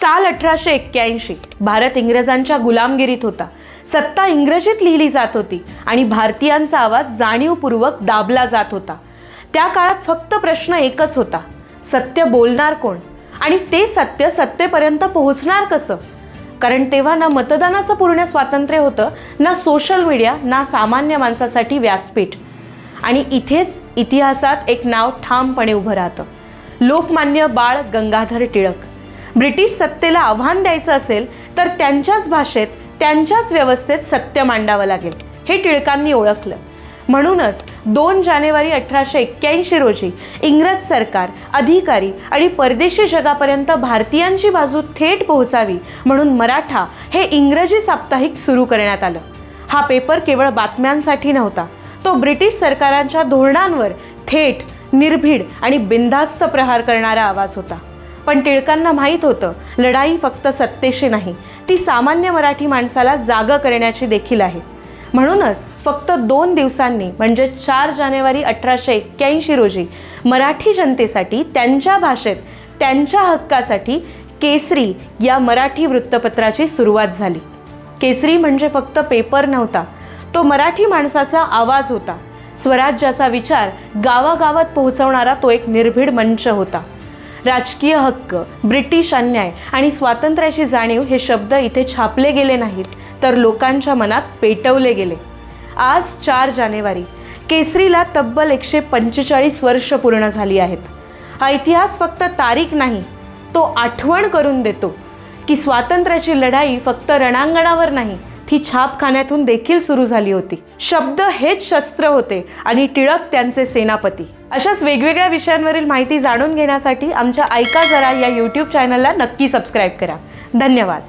साल अठराशे एक्क्याऐंशी. भारत इंग्रजांच्या गुलामगिरीत होता. सत्ता इंग्रजीत लिहिली जात होती आणि भारतीयांचा आवाज जाणीवपूर्वक दाबला जात होता. त्या काळात फक्त प्रश्न एकच होता. सत्य बोलणार कोण? आणि ते सत्य सत्तेपर्यंत पोहोचणार कसं? कारण तेव्हा ना मतदानाचं पूर्ण स्वातंत्र्य होतं ना सोशल मीडिया ना सामान्य माणसासाठी व्यासपीठ. आणि इथेच इतिहासात एक नाव ठामपणे उभं राहतं. लोकमान्य बाळ गंगाधर टिळक. ब्रिटिश सत्तेला आव्हान द्यायचं असेल तर त्यांच्याच भाषेत त्यांच्याच व्यवस्थेत सत्य मांडावं लागेल हे टिळकांनी ओळखलं. म्हणूनच दोन जानेवारी अठराशे एक्क्याऐंशी रोजी इंग्रज सरकार अधिकारी आणि परदेशी जगापर्यंत भारतीयांची बाजू थेट पोहोचावी म्हणून मराठा हे इंग्रजी साप्ताहिक सुरू करण्यात आलं. हा पेपर केवळ बातम्यांसाठी नव्हता तो ब्रिटिश सरकारांच्या धोरणांवर थेट निर्भीड आणि बिनधास्त प्रहार करणारा आवाज होता. पण टिळकांना माहीत होतं लढाई फक्त सत्तेशी नाही ती सामान्य मराठी माणसाला जागं करण्याची देखील आहे. म्हणूनच फक्त दोन दिवसांनी म्हणजे चार जानेवारी अठराशे एक्क्याऐंशी रोजी मराठी जनतेसाठी त्यांच्या भाषेत त्यांच्या हक्कासाठी केसरी या मराठी वृत्तपत्राची सुरुवात झाली. केसरी म्हणजे फक्त पेपर नव्हता तो मराठी माणसाचा आवाज होता. स्वराज्याचा विचार गावागावात पोहोचवणारा तो एक निर्भीड मंच होता. राजकीय हक्क ब्रिटिश अन्याय आणि स्वातंत्र्याची जाणीव हे शब्द इथे छापले गेले नाहीत तर लोकांच्या मनात पेटवले गेले. आज चार जानेवारी केसरीला तब्बल एकशे पंचेचाळीस वर्ष पूर्ण झाली आहेत. हा इतिहास फक्त तारीख नाही तो आठवण करून देतो की स्वातंत्र्याची लढाई फक्त रणांगणावर नाही ती छापखान्यातून देखील सुरू झाली होती. शब्द हेच शस्त्र होते आणि टिळक त्यांचे सेनापती. अशाच वेगवेगळ्या विषयांवरील माहिती जाणून घेण्यासाठी आमच्या ऐका जरा या यूट्यूब चॅनलला नक्की सबस्क्राईब करा. धन्यवाद.